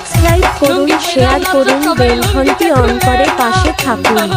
Subscribe করুন share করুন bell ঘন্টি on করে পাশে থাকুন।